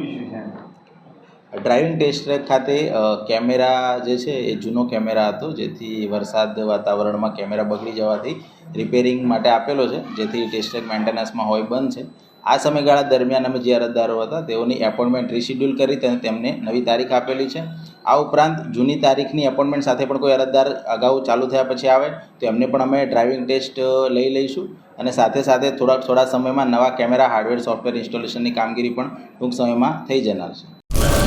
必须先 driving test ખાતે camera જે છે એ જૂનો કેમેરા હતો, જેથી વરસાદ વાતાવરણમાં કેમેરા બગડી જવાથી રિપેરિંગ માટે આપેલો છે, જેથી ટેસ્ટ ટ્રેક મેન્ટેનન્સમાં હોય બંધ છે. આ સમયગાળા દરમિયાન અમે જે અરજદારો હતા, તેઓની એપોઇન્ટમેન્ટ રિશિડ્યુલ કરી અને તેમને નવી તારીખ આપેલી છે. આ ઉપરાંત જૂની તારીખની એપોઇન્ટમેન્ટ સાથે પણ કોઈ અરજદાર અગાઉ ચાલુ થયા પછી આવે, તો એમને પણ અમે ડ્રાઇવિંગ ટેસ્ટ લઈ લઈશું. અને સાથે સાથે થોડા થોડા સમયમાં નવા કેમેરા, હાર્ડવેર, સોફ્ટવેર ઇન્સ્ટોલેશનની કામગીરી પણ ટૂંક સમયમાં થઈ જનાર છે.